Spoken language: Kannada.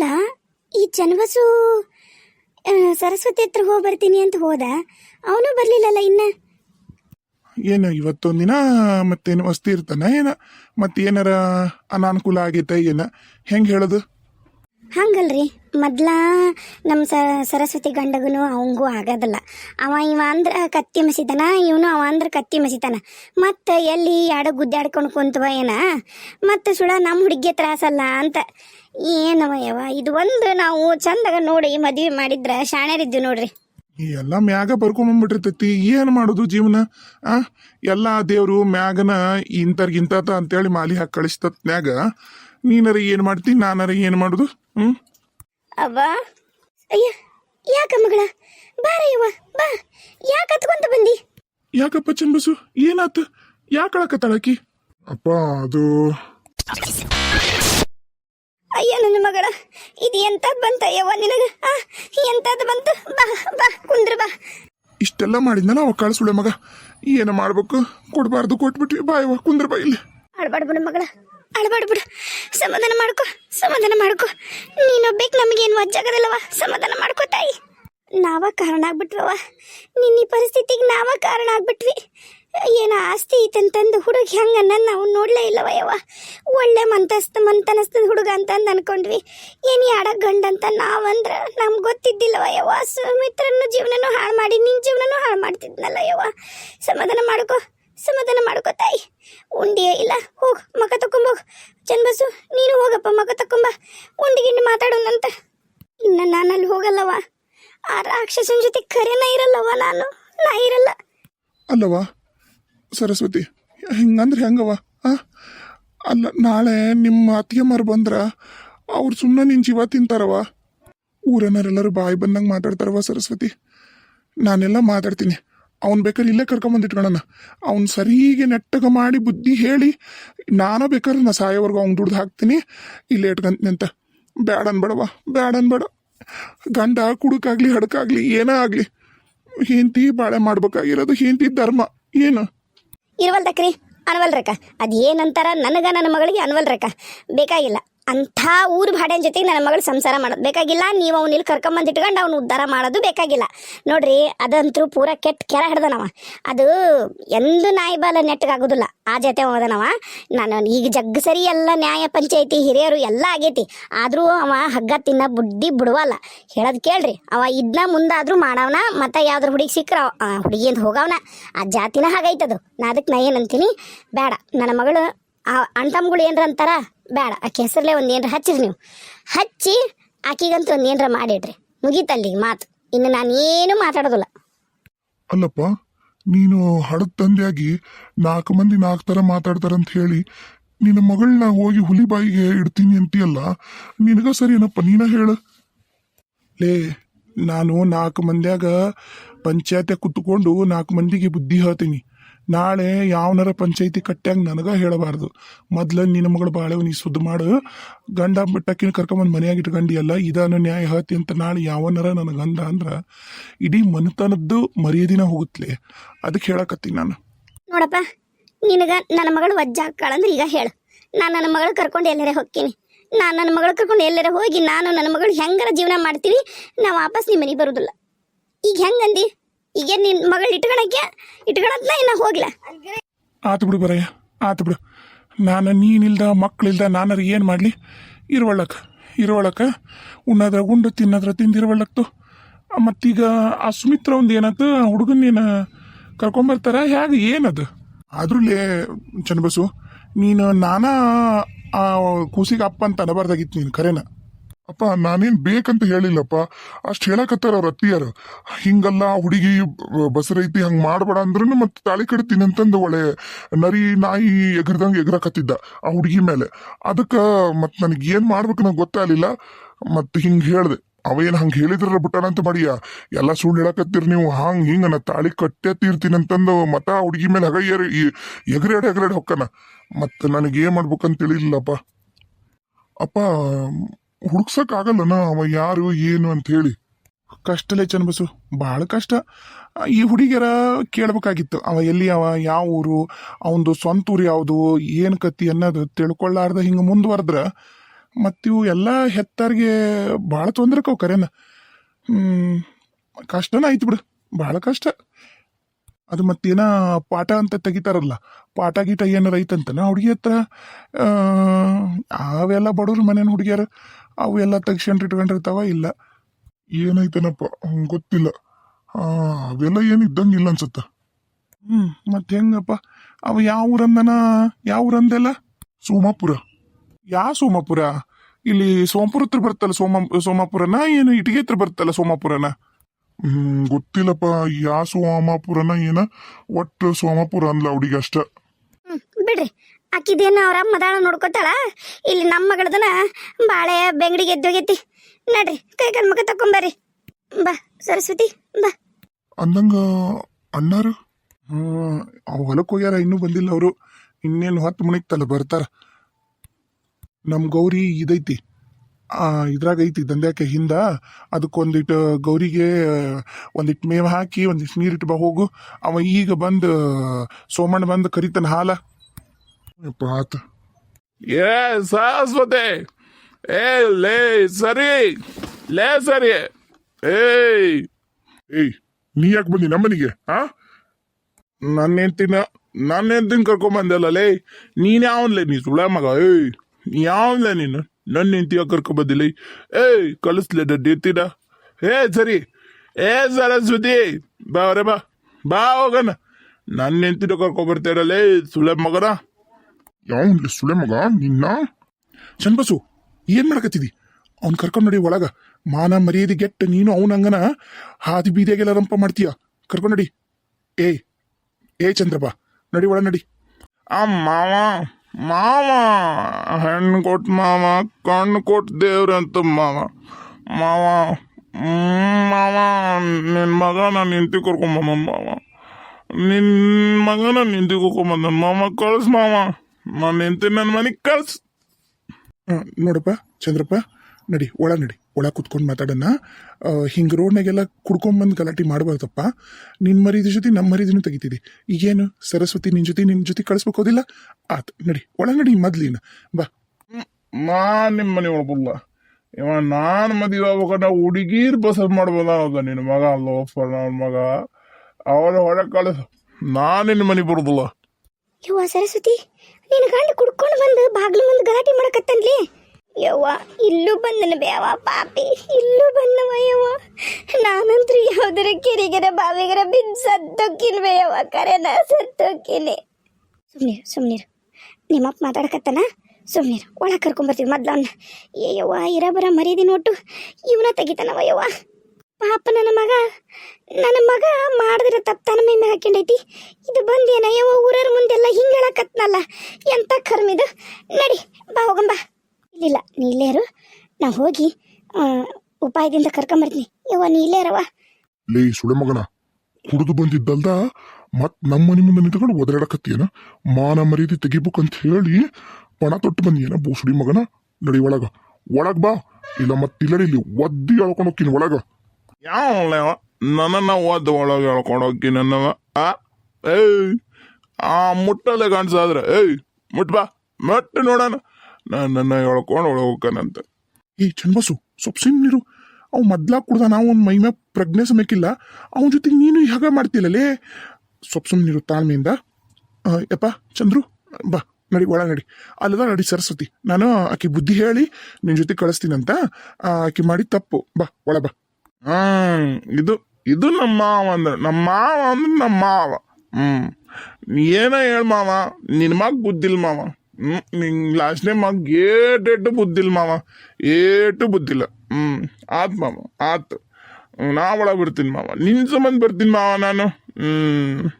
ಅಲ್ಲ ಈ ಚನ್ನಬಸು ಆ, ಸರಸ್ವತಿ ಹತ್ರ ಹೋಗಿ ಬರ್ತೀನಿ ಅಂತ ಹೋದ. ಅವನು ಬರ್ಲಿಲ್ಲಲ್ಲ ಇನ್ನ? ಏನು ಇವತ್ತೊಂದು ದಿನ ಮತ್ತೇನು ವಸ್ತಿ ಇರ್ತಾನ ಏನ? ಮತ್ತೇನಾರ ಅನಾನುಕೂಲ ಆಗೈತೆ ಏನ? ಹೆಂಗೆ ಹೇಳೋದು? ಹಂಗಲ್ರಿ. ಮೊದ್ಲ ನಮ್ಮ ಸರಸ್ವತಿ ಗಂಡಗನು ಅವಂಗೂ ಆಗೋದಿಲ್ಲ. ಅವ ಇವ ಅಂದ್ರೆ ಕತ್ತಿ ಮಸಿತಾನ, ಇವನು ಅವ ಅಂದ್ರೆ ಕತ್ತಿ ಮಸಿತಾನ. ಮತ್ತು ಎಲ್ಲಿ ಯಾಡ ಗುದ್ದಾಡ್ಕೊಂಡು ಕುಂತವ ಏನ? ಮತ್ತು ಸುಳ ನಮ್ಮ ಹುಡುಗಿ ತ್ರಾಸಲ್ಲ ಅಂತ. ಏನವ ಯವ ಇದು ಒಂದು ನಾವು ಚಂದಾಗ ನೋಡಿ ಮದುವೆ ಮಾಡಿದ್ರ ಶಾಣ್ಯರಿದ್ದೀವಿ ನೋಡ್ರಿ. ಎಲ್ಲ ಮ್ಯಾಗ ಬರ್ಕೊಂಬಂದ್ಬಿಟ್ಟಿರ್ತೈತಿ ಏನು ಮಾಡೋದು ಜೀವನ? ಆ? ಎಲ್ಲ ದೇವ್ರು ಮ್ಯಾಗನ ಇಂಥರ್ಗಿಂತ ಅಂತೇಳಿ ಮಾಲಿ ಹಾಕಿ ಕಳಿಸ್ತತ್ನ್ಯಾಗ. ನೀನಾರ ಏನು ಮಾಡ್ತಿ, ನಾನಾರ ಏನು ಮಾಡೋದು? ಹ್ಞೂ ಅವ್ವ ಅಯ್ಯ ಯಾಕ ಮಗಳ? ಬಾರಯ್ಯವ್ವ ಬಾ. ಯಾಕೆ ಹತ್ಕೊಂತ ಬಂದಿ? ಯಾಕಪ್ಪ ಚಂಬಸು? ಏನಾತ? ಯಾಕಳಕತ್ತಾಳಕಿ ಅಪ್ಪ ಅದು ಅಯ್ಯ ನನ್ನ ಮಗಳ ಇದು ಎಂತದ್ ಬಂತ ಯವ್ವ ನಿನಗ? ಆ ಎಂತದ್ ಬಂತು? ಬಾ ಬಾ ಕುಂದ್ರ ಬಾ. ಇಷ್ಟೆಲ್ಲ ಮಾಡಿದ್ನ ಅವ ಕಳ್ಸುಳೆ ಮಗ. ಏನು ಮಾಡ್ಬೇಕು? ಕೊಡ್ಬಾರ್ದು ಕೊಟ್ಬಿಟ್ವಿ. ಬಾಯವ್ವ ಕುಂದ್ರ ಬಾ ಇಲ್ಲಿ. ಅಳ್ಬಾಡ್ ಬಿಡು ಮಗಳ. ಬಿಡು ಸಮಾಧಾನ ಮಾಡ್ಕೊ ಸಮಾಧಾನ ಮಾಡ್ಕೊ. ನೀನೊಬ್ಬೇಕು ನಮಗೇನು ವಜ್ಜಾಗದಲ್ಲವ ಸಮಾಧಾನ ಮಾಡ್ಕೊ ತಾಯಿ. ನಾವ ಕಾರಣ ಆಗ್ಬಿಟ್ವವ ನಿನ್ನ ಪರಿಸ್ಥಿತಿಗೆ ನಾವ ಕಾರಣ ಆಗ್ಬಿಟ್ವಿ. ಏನ ಆಸ್ತಿ ಐತಂತಂದು ಹುಡುಗ ಹೆಂಗ ನನ್ನ ನಾವು ನೋಡ್ಲೇ ಇಲ್ಲವ ಯವ್ವ. ಒಳ್ಳೆ ಮಂತಸ್ತ ಮಂತನಸ್ತದ ಹುಡುಗ ಅಂತಂದು ಅನ್ಕೊಂಡ್ವಿ. ಏನು ಯಾಡ ಗಂಡ ಅಂತ ನಾವಂದ್ರ ನಮ್ಗೆ ಗೊತ್ತಿದ್ದಿಲ್ಲವ ಯವ್ವ. ಸುಮಿತ್ರನ ಜೀವನನು ಹಾಳು ಮಾಡಿ ನಿನ್ನ ಜೀವನನೂ ಹಾಳು ಮಾಡ್ತಿದ್ನಲ್ಲ ಯವ್ವ. ಸಮಾಧಾನ ಮಾಡ್ಕೊ. ಸಮಾಧಾನ ಮಾಡ್ಕೋ ತಾಯಿ. ಇಲ್ಲ ಇಲ್ಲ, ಹೋಗು, ಮಗ ತಕೊಂಬೋಗ್ ಚನ್ಬಸು ನೀನು ಹೋಗಪ್ಪ, ಮಗ ತಕೊಂಬ. ಉಂಡಿ ಗಿಂಡಿ ಮಾತಾಡೋಣಂತ. ಇನ್ನು ನಾನಲ್ಲಿ ಹೋಗಲ್ಲವ ಆ ರಾಕ್ಷಸನ ಜೊತೆ ಕರೆನ ಇರಲ್ಲವ ನಾನು. ನಾ ಇರಲ್ಲ. ಅಲ್ಲವ ಸರಸ್ವತಿ, ಹೆಂಗಂದ್ರೆ ಹೆಂಗವ ಆ? ಅಲ್ಲ, ನಾಳೆ ನಿಮ್ಮ ಅತ್ತಿಗೆಮಾರು ಬಂದ್ರ ಅವ್ರು ಸುಮ್ಮನೆ ನಿನ್ನ ಜೀವ ತಿಂತಾರವ ಊರನ್ನರೆಲ್ಲರೂ ಬಾಯಿ ಬಂದಂಗೆ ಮಾತಾಡ್ತಾರವ ಸರಸ್ವತಿ. ನಾನೆಲ್ಲ ಮಾತಾಡ್ತೀನಿ. ಅವ್ನು ಬೇಕಾದ್ರೆ ಇಲ್ಲೇ ಕರ್ಕೊಂಬಂದಿಟ್ಕೊಳ್ಳೋಣ ಅವ್ನು ಸರಿಗೆ ನೆಟ್ಟಗ ಮಾಡಿ ಬುದ್ಧಿ ಹೇಳಿ, ನಾನು ಬೇಕಾದ್ರೆ ನಾ ಸಾಯೋವರೆಗೂ ಅವ್ನು ದುಡ್ದು ಹಾಕ್ತೀನಿ. ಇಲ್ಲೇ ಇಟ್ಕೊಂತೀನಿ ಅಂತ ಬ್ಯಾಡ ಅನ್ಬೇಡವ ಬ್ಯಾಡ ಅನ್ಬೇಡ. ಗಂಡ ಕುಡುಕಾಗ್ಲಿ, ಹಡಕಾಗ್ಲಿ, ಏನೇ ಆಗಲಿ, ಹೆಂಡತಿ ಬಾಳೆ ಮಾಡ್ಬೇಕಾಗಿರೋದು ಹೆಂಡತಿ ಧರ್ಮ. ಏನು? ಇರುವಲ್ದಕ್ರಿ, ಅನ್ವಲ್ರಕ್ಕ. ಅದು ಏನಂತಾರ ನನಗ ನನ್ನ ಮಗಳಿಗೆ ಅನ್ವಲ್ರಕ್ಕ. ಬೇಕಾಗಿಲ್ಲ. ಅಂಥ ಊರು ಭಾಡ್ಯನ ಜೊತೆಗೆ ನನ್ನ ಮಗಳು ಸಂಸಾರ ಮಾಡೋದು ಬೇಕಾಗಿಲ್ಲ. ನೀವು ಅವ್ನ ಇಲ್ಲಿ ಕರ್ಕೊಂಬಂದು ಇಟ್ಕೊಂಡು ಅವ್ನು ಉದ್ಧಾರ ಮಾಡೋದು ಬೇಕಾಗಿಲ್ಲ. ನೋಡ್ರಿ ಅದಂತೂ ಪೂರ ಕೆಟ್ಟ ಕೆರ ಹಿಡ್ದನವ. ಅದು ಎಂದು ನಾಯಿ ಬಾಲ ನೆಟ್ಟಗಾಗೋದಿಲ್ಲ. ಆ ಜೊತೆ ಹೋದನವ ನಾನು ಈಗ ಜಗ್ ಸರಿ ಎಲ್ಲ ನ್ಯಾಯ ಪಂಚಾಯತಿ ಹಿರಿಯರು ಎಲ್ಲ ಆಗೈತಿ. ಆದರೂ ಅವ ಹಗ್ಗ ತಿನ್ನ ಬುಡ್ಡಿ ಬಿಡುವಲ್ಲ. ಹೇಳೋದು ಕೇಳ್ರಿ, ಅವ ಇದನ್ನ ಮುಂದಾದ್ರೂ ಮಾಡವನ, ಮತ್ತು ಯಾವ್ದ್ರ ಹುಡುಗಿ ಸಿಕ್ಕ ಹುಡುಗಿ ಅಂತ ಹೋಗವನ. ಆ ಜಾತಿನ ಹಾಗೈತದು. ನಾ ಅದಕ್ಕೆ ನಾ ಏನಂತೀನಿ? ಬೇಡ. ನನ್ನ ಮಗಳು ಆ ಅಣ್ತಮ್ಗಳು ಏನ್ರ ಅಂತಾರ ಬೇಡ ಆಕೆ ಹೆಸರಲ್ಲೇ ಒಂದು ಏನರ ಹಚ್ಚಿರಿ ನೀವು. ಹಚ್ಚಿ ಆಕಿಗಂತೂ ಒಂದು ಏನರ ಮಾಡಿಡ್ರಿ. ಮುಗೀತಲ್ಲಿ ಮಾತು. ಇನ್ನು ನಾನು ಏನು ಮಾತಾಡೋದಿಲ್ಲ. ಅಲ್ಲಪ್ಪ ನೀನು ಹಡದ ತಂದೆಯಾಗಿ ನಾಲ್ಕು ಮಂದಿ ನಾಲ್ಕು ಥರ ಮಾತಾಡ್ತಾರಂತ ಹೇಳಿ ನಿನ್ನ ಮಗಳನ್ನ ಹೋಗಿ ಹುಲಿ ಬಾಯಿಗೆ ಇಡ್ತೀನಿ ಅಂತೀಯಲ್ಲ ನಿನಗ ಸರಿ ಏನಪ್ಪ? ನೀನ ಹೇಳು. ಲೇ ನಾನು ನಾಲ್ಕು ಮಂದ್ಯಾಗ ಪಂಚಾಯತ್ಯಾಗ ಕುತ್ಕೊಂಡು ನಾಲ್ಕು ಮಂದಿಗೆ ಬುದ್ಧಿ ಹೇಳ್ತೀನಿ. ನಾಳೆ ಯಾವನಾರ ಪಂಚಾಯತಿ ಕಟ್ಟ್ಯಾಗ ನನಗ ಹೇಳಬಾರ್ದು. ಮೊದ್ಲು ನಿನ್ನ ಮಗಳು ನೀ ಸುದ್ದಿ ಮಾಡು. ಗಂಡ ಬಿಟ್ಟಕ್ಕಿನ ಕರ್ಕೊಂಬಂದು ಮನೆಯಾಗ ಇಟ್ಕೊಂಡಿಯಲ್ಲ, ಇದಾನ ನ್ಯಾಯ ಹತ್ತಿ ಅಂತ ನಾಳೆ ಯಾವನಾರ ನನ್ನ ಗಂಡ ಅಂದ್ರೆ ಇಡೀ ಮನೆತನದ್ದು ಮರ್ಯಾದಿನ ಹೋಗುತ್ತಲೆ ಅದಕ್ಕೆ ಹೇಳಕತ್ತೀನಿ ನಾನು. ನೋಡಪ್ಪ, ನಿನಗ ನನ್ನ ಮಗಳು ವಜ್ಜ ಹಾಕ್ಕಾಳಂದ್ರೆ ಈಗ ಹೇಳು. ನಾನು ನನ್ನ ಮಗಳು ಕರ್ಕೊಂಡು ಎಲ್ಲರೇ ಹೋಗ್ತೀನಿ. ನಾನು ನನ್ನ ಮಗಳು ಕರ್ಕೊಂಡು ಎಲ್ಲರೇ ಹೋಗಿ ನಾನು ನನ್ನ ಮಗಳು ಹೆಂಗಾರ ಜೀವನ ಮಾಡ್ತೀವಿ ನಾ ವಾಪಸ್ ನಿಮ್ಮ ಮನೆಗೆ ಬರೋದಿಲ್ಲ. ಈಗ ಹೆಂಗಂದಿ? ಈಗ ನಿನ್ ಮಗಳು ಇಟ್ಕೊಳಕ್ಕೆ ಇಟ್ಕೊಳತ್ನ ಇನ್ನ ಹೋಗ್ಲ. ಆತು ಬಿಡು ಬರಯ್ಯ, ಆತು ಬಿಡು. ನಾನು ನೀನಿಲ್ದ ಮಕ್ಕಳಿಲ್ದ ನಾನಾರ ಏನು ಮಾಡಲಿ? ಇರುವಳ್ಳಕ್ಕ ಇರುವಳ್ಳಕ್ಕ ಉಣ್ಣದ್ರ ಉಂಡು, ತಿನ್ನದ್ರ ತಿಂದಿರುವಳಕ್ತು ಮತ್ತೀಗ ಆ ಸುಮಿತ್ರ ಒಂದು ಏನಾಯ್ತು ಹುಡುಗನೇನು ಕರ್ಕೊಂಬರ್ತಾರ? ಹೇಗೆ ಏನದು? ಅದ್ರಲ್ಲೇ ಚನ್ನಬಸು, ನೀನು ನಾನಾ ಆ ಕೂಸಿಗೆ ಅಪ್ಪ ಅಂತ ಅನ್ನಬಾರ್ದಾಗಿತ್ತು ನೀನು ಕರೆನ ಅಪ್ಪ, ನಾನೇನ್ ಬೇಕಂತ ಹೇಳಿಲ್ಲಪ್ಪ. ಅಷ್ಟು ಹೇಳಕತ್ತಾರ ಅವ್ರ ಅತ್ತಿಯಾರ. ಹಿಂಗಲ್ಲ, ಹುಡುಗಿ, ಬಸರೈತಿ ಹಂಗ ಮಾಡ್ಬೇಡ ಅಂದ್ರೂ ಮತ್ತೆ ತಾಳಿ ಕಟ್ತೀನಿ ಅಂತಂದು ಒಳ್ಳೆ ನರಿ ನಾಯಿ ಎಗರ್ದಂಗ ಎಗರಕತ್ತಿದ್ದ ಆ ಹುಡುಗಿ ಮೇಲೆ. ಅದಕ್ಕ ಮತ್ ನನಗೆ ಏನ್ ಮಾಡ್ಬೇಕು ನಂಗೆ ಗೊತ್ತಾಗಲಿಲ್ಲ ಮತ್ ಹಿಂಗ್ ಹೇಳ್ದೆ. ಅವೇನ್ ಹೇಳಿದ್ರ ಹೇಳಿದ್ರಲ್ಲ ಬಿಟ್ಟಾನಂತ ಮಾಡಿಯ. ಎಲ್ಲ ಸುಳ್ಳು ಹೇಳಕತ್ತೀರಿ ನೀವು. ಹಂಗ ಹಿಂಗ ನಾ ತಾಳಿ ಕಟ್ಟೆ ತೀರ್ತೀನಿ ಅಂತಂದು ಮತ ಆ ಹುಡುಗಿ ಮೇಲೆ ಹಗ ಎಗರೇಡ್ ಎಗರೇಡ್ ಹೊಕ್ಕನ. ಮತ್ ನನಗೆ ಏನ್ ಮಾಡ್ಬೇಕಂತ ತಿಳಿಲಿಲ್ಲಪ್ಪ. ಅಪ್ಪ ಹುಡುಕ್ಸಕ್ ಆಗಲ್ಲನ ಅವ ಯಾರು, ಏನು ಅಂತ ಹೇಳಿ. ಕಷ್ಟಲೇ ಚನ್ನಬಸು ಬಹಳ ಕಷ್ಟ. ಈ ಹುಡುಗಿಯರ ಕೇಳಬೇಕಾಗಿತ್ತು. ಅವ ಎಲ್ಲಿ ಅವ, ಯಾವ ಊರು, ಅವಂದು ಸ್ವಂತ ಊರು ಯಾವುದು, ಏನು ಕತ್ತಿ ಅನ್ನೋದು ತಿಳ್ಕೊಳ್ಳಾರ್ದ ಹಿಂಗೆ ಮುಂದುವರೆದ್ರ ಮತ್ತಿವು ಎಲ್ಲ ಹೆತ್ತಾರಿಗೆ ಭಾಳ ತೊಂದ್ರಕವು ಕರೆನ. ಕಷ್ಟನ ಆಯ್ತು ಬಿಡು ಭಾಳ ಕಷ್ಟ. ಅದು ಮತ್ತೇನ ಪಾಠ ಅಂತ ತೆಗಿತಾರಲ್ಲ, ಪಾಠ ಗೀಟ ಏನಾರ ಐತಂತನ ಹುಡುಗಿ ಹತ್ರ? ಅವೆಲ್ಲ ಬಡವ್ರ ಮನೇನ ಹುಡುಗಿಯರು. ಅವು ಎಲ್ಲ ತಕ್ಷಣ ಇಟ್ಕೊಂಡಿರ್ತಾವ? ಇಲ್ಲ. ಏನೈತೇನಪ್ಪ? ಗೊತ್ತಿಲ್ಲ. ಆ, ಅವೆಲ್ಲ ಏನು ಇದ್ದಂಗಿಲ್ಲ ಅನ್ಸುತ್ತ. ಹ್ಞೂ ಮತ್ತೆ ಹೆಂಗಪ್ಪ? ಅವ ಯಾವ ಊರಂದನ? ಯಾವ ಊರಂದೆಲ್ಲ? ಸೋಮಾಪುರ. ಯಾ ಸೋಮಾಪುರ? ಇಲ್ಲಿ ಸೋಮಪುರ ಹತ್ರ ಬರ್ತಲ್ಲ ಸೋಮ ಸೋಮಾಪುರನ? ಏನು ಇಟಿಗೆ ಹತ್ರ ಬರ್ತಲ್ಲ ಸೋಮಾಪುರನ? ಹ್ಮ್ ಗೊತ್ತಿಲ್ಲಪ್ಪ. ಯಾ ಸೋಮಾಪುರನ ಏನ? ಒಟ್ಟು ಸೋಮಾಪುರ ಅಂದ್ಲ ಅವಡಿಗೆ ಅಷ್ಟ. ಬಿಡ್ರಿ. ಆಕಿದೇನು ಅವ್ರ ಮದಾಳ ನೋಡ್ಕೊತಾಳ? ಇಲ್ಲಿ ನಮ್ಮ ಮಗಳದನ ಬಾಳೆ ಬೆಂಗಡಿಗೆ ಎದ್ದೋಗೈತಿ ನಡ್ರಿ, ಕೈ ಕಣ್ ಮುಖ ತಕೊಂಬರ್ರಿ ಬಾ, ಸರಸ್ವತಿ, ಬಾ. ಅಂದಂಗ ಅಣ್ಣಾರು? ಅವ್ ಹೊಲಕ್ಕೆ ಹೋಗ್ಯಾರ, ಇನ್ನೂ ಬಂದಿಲ್ಲ ಅವರು. ಇನ್ನೇನು ಹತ್ತು ತಲೆ ಬರ್ತಾರ. ನಮ್ ಗೌರಿ ಇದೈತಿ. ಇದ್ರಾಗ ಐತಿ, ದಂದ್ಯಾಕೆ ಹಿಂದ. ಅದಕ್ಕೊಂದಿಟ್ಟು ಗೌರಿಗೆ ಒಂದಿಟ್ಟು ಮೇವ್ ಹಾಕಿ ಒಂದಿಷ್ಟು ನೀರಿಟ್ಟು ಬಾ ಹೋಗು. ಅವ ಈಗ ಬಂದು ಸೋಮಣ್ಣ ಬಂದು ಕರಿತಾನೆ ಹಾಲ. ಆತ ಏ ಸರಸ್ವತಿ ಏ ಲೇ ಸರಿ ಲೇ ಸರಿ ಏಯ್ ಏಯ್ ನೀ ಯಾಕೆ ಬಂದಿ ನಮ್ಮನಿಗೆ ಆ? ನನ್ನ ಹೆಂಡತಿನ ನನ್ನ ಹೆಂಡತಿನ ಕರ್ಕೊಂಬಂದಲ್ಲ ಲೇ. ನೀನು ಯಾವನ್ಲೇ ನೀ ಸುಳ ಮಗ ಏಯ್. ಯಾವನ್ಲೇ ನೀನು? ನನ್ನ ಹೆಂಡತಿಯ ಕರ್ಕೊಂಬಂದಿಲ್ಲ ಏಯ್ ಕಳಿಸ್ಲೇ ನನ್ನ ಹೆಂಡ್ತಿನ. ಏ ಸರಿ. ಏ ಸರಸ್ವತಿ ಬಾ ರೇ ಬಾ. ಬಾ ಹೋಗಣ. ನನ್ನ ಹೆಂಡತಿನ ಕರ್ಕೊಂಬರ್ತೀರಲ್ಲ ಸುಳೆ ಮಗನ. ಯಾವನ್ಲಿ ಸುಳೆ ಮಗ? ನಿನ್ನ? ಚನ್ಬಸು ಏನ್ ಮಾಡಕತ್ತಿದಿ? ಅವ್ನ್ ಕರ್ಕೊಂಡ್ ನಡಿ ಒಳಗ. ಮಾನ ಮರ್ಯಾದೆ ಗೆಟ್ಟ ನೀನು ಅವನಂಗನ ಹಾದಿ ಬೀದಿಯಾಗೆಲ್ಲ ರಂಪ ಮಾಡ್ತೀಯ. ಕರ್ಕೊಂಡ್ ನಡಿ. ಏಯ್ ಏ ಚಂದ್ರಪ್ಪ ನಡಿ ಒಳ ನಡಿ. ಆ ಮಾವ ಮಾವ ಹೆಣ್ಣು ಕೊಟ್ ಮಾವ ಕಣ್ಣು ಕೊಟ್ ದೇವ್ರಂತ ಮಾವ. ಮಾವ ಮಾವ ನಿನ್ನ ಮಗ ನಾನು ನಿಂತಿ ಕರ್ಕೊಂಬ ಮಾವ. ನಿನ್ನ ಮಗನ ನಿಂತಿ ಕರ್ಕೊಂಬಂದ ಮಾವ. ಕಳಿಸ್ ಮಾವ. ನಾನು ನಿಂತಿ ನನ್ನ ಮನೆಗೆ ಕಳ್ಸ್. ನೋಡಪ್ಪ ಚಂದ್ರಪ್ಪ ನಡಿ ಒಳ ನಡಿ. ಒಳ ಕುತ್ಕೊಂಡು ಮಾತಾಡೋಣ. ಹಿಂಗೆ ರೋಡ್ನಾಗೆಲ್ಲ ಕುಡ್ಕೊಂಬಂದು ಗಲಾಟೆ ಮಾಡಬಾರ್ದಪ್ಪ. ನಿನ್ನ ಮರಿದ ಜೊತೆ ನಮ್ಮ ಮರಿದಿನೂ ತೆಗಿತಿದ್ದಿ ಈಗೇನು ಸರಸ್ವತಿ ನಿನ್ನ ಜೊತೆ ನಿನ್ನ ಜೊತೆ ಕಳಿಸ್ಬೇಕೋದಿಲ್ಲ ಆತ್ ನಡಿ ಒಳ ನಡಿ ಮೊದ್ಲಿನ ಬಾ. ಮಾ ನಿಮ್ಮ ಮನೆ ಒಳಬಲ್ಲ ಇವ ನಾನು ಮದುವೆ ಆಗ್ಬೇಕಂದ್ರೆ ಹುಡುಗೀರ್ ಬಸ್ ಮಾಡ್ಬೋದ ನಿನ್ನ ಮಗ ಅಲ್ಲೋ ನನ್ನ ಮಗ. ಅವರ ಹೊರಗೆ ಕಳಿಸ. ನಾನು ನಿನ್ನ ಮನೆ ಬರೋದಿಲ್ಲ. ಯವ್ವ ಸರಸ್ವತಿ, ನಿನ್ನ ಗಂಡ ಕುಡ್ಕೊಂಡು ಬಂದು ಬಾಗ್ಲು ಮುಂದೆ ಗಲಾಟೆ ಮಾಡಕತ್ತನ್ಲಿ? ಯವ್ವ, ಇಲ್ಲೂ ಬಂದನ ಬೇವ ಪಾಪಿ, ಇಲ್ಲೂ ಬಂದವ ಯವ್ವ. ನಾನಂತೂ ಯಾವ್ದರ ಕೆರಿಗೆರ ಬಾವಿಗರ ಬಿದ್ದು ಸತ್ತೋಕ್ಕಿನ್ವೆ ಯವ್ವ ಕರೆ ನಾ ಸತ್ತೋಕಿನಿ. ಸುಮ್ನೀರು ಸುಮ್ನೀರು. ನಿಮ್ಮಪ್ಪ ಮಾತಾಡಕತ್ತಾನ? ಸುಮ್ನೀರು, ಒಳಗೆ ಕರ್ಕೊಂಬರ್ತೀವಿ ಮೊದ್ಲು ಅವನ್ನ ಏ ಯವ್ವ ಇರ ಬರ ಮರೀದಿ ನೋಟು, ಇವನ ತೆಗಿತಾನವ ಯವ್ವ. ಪಾಪ ನನ್ನ ಮಗ ನನ್ನ ಮಗ ಮಾಡಿದ್ರೆ ತಪ್ಪು ತನ್ನ ಮೈ ಹಾಕೊಂಡೈತಿ ಇದು ಬಂದೇನ ಯಾವ ಊರರ ಮುಂದೆಲ್ಲ ಹಿಂಗೆ ಹೇಳಕತ್ನಲ್ಲ. ಎಂತ ಕರ್ಮಿದು ನಡಿ, ಬಾ ಹೋಗಂಬ ಇಲ್ಲಿಲ್ಲ ನೀಲೇರು ನಾ ಹೋಗಿ ಉಪಾಯದಿಂದ ಕರ್ಕೊಂಬರ್ತೀನಿ. ಯವ್ವ, ನೀ ಇಲ್ಲೇ ಇರವ ಲೇ ಸುಳೆ ಮಗನ. ಕುಡಿದು ಬಂದಿದ್ದಲ್ದ? ಮತ್ ನಮ್ಮ ಮನೆ ಮುಂದೆ ನಿಂತ್ಕೊಂಡು ಒದರಾಡಕತ್ತೀಯನ? ಮಾನ ಮರ್ಯಾದೆ ತೆಗಿಬೇಕಂತ ಹೇಳಿ ಪಣ ತೊಟ್ಟು ಬಂದಿಯನ ಬೂಸುಡಿ ಮಗನ? ನಡಿ ಒಳಗ. ಒಳಗ್ ಬಾ. ಇಲ್ಲ ಮತ್ತಿಲ್ಲರಿ, ಇಲ್ಲಿ ಒದ್ದಿ ಹೇಳ್ಕೊಂಡು ಹೋಗ್ತೀನಿ ಒಳಗ. ಯಾವ ನನ್ನ ಓದ್ ಒಳಗೆ ಹೇಳ್ಕೊಂಡು ಹೋಗಿ ನನ್ನವ ಆ ಏಯ್ ಆ ಮುಟ್ಟಲೆ ಕಾಣಿಸಾದ್ರೆ ಏಯ್ ಮುಟ್ಬಾ ಮಟ್ಟು ನೋಡೋಣ ನನ್ನ ಹೇಳ್ಕೊಂಡು ಒಳಗೆ ಹೋಗ್ಕನಂತ ಏ ಚನ್ಬಸು ಸ್ವಲ್ಪ ನೀರು ಅವ್ ಮೊದ್ಲ ಕುಡ್ದ ನಾವು ಒಂದು ಮೈಮೆ ಪ್ರಜ್ಞೆ ಸಮಯಕ್ಕಿಲ್ಲ ಅವನ ಜೊತೆಗೆ ನೀನು ಹಾಗೆ ಮಾಡ್ತಿಲ್ಲಲೇ ಸ್ವಲ್ಪ ನೀರು ತಾಳ್ಮೆಯಿಂದ. ಯಪ್ಪ, ಚಂದ್ರು, ಬಾ, ನಡಿ ಒಳ ನಡಿ. ಅಲ್ಲದ ನಡಿ ಸರಸ್ವತಿ ನಾನು ಆಕೆ ಬುದ್ಧಿ ಹೇಳಿ ನಿನ್ನ ಜೊತೆ ಕಳಿಸ್ತೀನಂತ. ಆಕಿ ಮಾಡಿ ತಪ್ಪು. ಬಾ ಒಳ ಬಾ. ಹ್ಮ್, ಇದು ಇದು ನಮ್ಮ ಮಾವ ಅಂದ್ರೆ, ನಮ್ಮ ಮಾವ ಅಂದ್ರೆ ನಮ್ಮ ಮಾವ. ಹ್ಮ್. ಏನ ಹೇಳ ಮಾವ? ನಿನ್ ಮಗ ಬುದ್ಧಿಲ್ ಮಾವ. ಹ್ಮ್, ನಿನ್ ಲಾಸ್ಟ್ನೇ ಮಗ ಏಟೆಟ್ಟು ಬುದ್ಧಿಲ್ ಮಾವ. ಏಟು ಬುದ್ಧಿಲ್ಲ ಹ್ಮ್, ಆತ್ ಮಾವ, ಆತ್. ನಾ ಒಳಗೆ ಬರ್ತೀನಿ ಮಾವ. ನಿನ್ ಸಂಬಂಧ ಬರ್ತೀನಿ ಮಾವ ನಾನು. ಹ್ಮ್.